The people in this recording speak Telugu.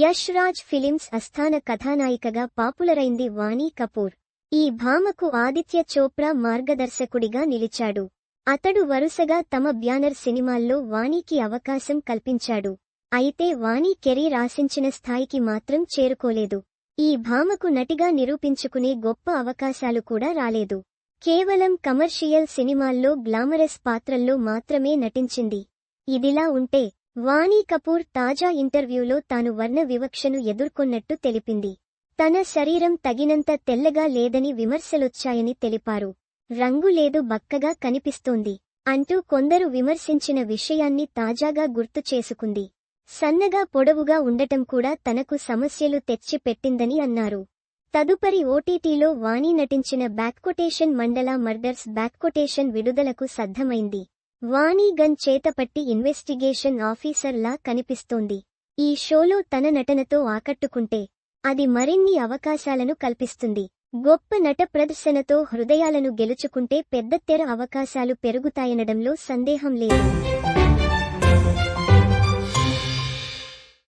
యష్ రాజ్ ఫిలిమ్స్ అస్థాన కథానాయికగా పాపులరైంది వాణి కపూర్. ఈ భామకు ఆదిత్య చోప్రా మార్గదర్శకుడిగా నిలిచాడు. అతడు వరుసగా తమ బ్యానర్ సినిమాల్లో వాణికి అవకాశం కల్పించాడు. అయితే వాణి కెరీర్ ఆశించిన స్థాయికి మాత్రం చేరుకోలేదు. ఈ భామకు నటిగా నిరూపించుకునే గొప్ప అవకాశాలు కూడా రాలేదు. కేవలం కమర్షియల్ సినిమాల్లో గ్లామరస్ పాత్రల్లో మాత్రమే నటించింది. ఇదిలా ఉంటే వాణి కపూర్ తాజా ఇంటర్వ్యూలో తాను వర్ణ వివక్షను ఎదుర్కొన్నట్టు తెలిపింది. తన శరీరం తగినంత తెల్లగా లేదని విమర్శలొచ్చాయని తెలిపారు. రంగు లేదు బక్కగా కనిపిస్తోంది అంటూ కొందరు విమర్శించిన విషయాన్ని తాజాగా గుర్తు చేసుకుంది. సన్నగా పొడవుగా ఉండటం కూడా తనకు సమస్యలు తెచ్చిపెట్టిందని అన్నారు. తదుపరి ఓటీటీలో వాణి నటించిన బ్యాక్కొటేషన్ మండల మర్డర్స్ బ్యాక్కొటేషన్ విడుదలకు సద్ధమైంది. వాణి గన్ చేతపట్టి ఇన్వెస్టిగేషన్ ఆఫీసర్లా కనిపిస్తోంది. ఈ షోలో తన నటనతో ఆకట్టుకుంటే అది మరిన్ని అవకాశాలను కల్పిస్తుంది. గొప్ప నట ప్రదర్శనతో హృదయాలను గెలుచుకుంటే పెద్ద తెర అవకాశాలు పెరుగుతాయనడంలో సందేహం లేదు.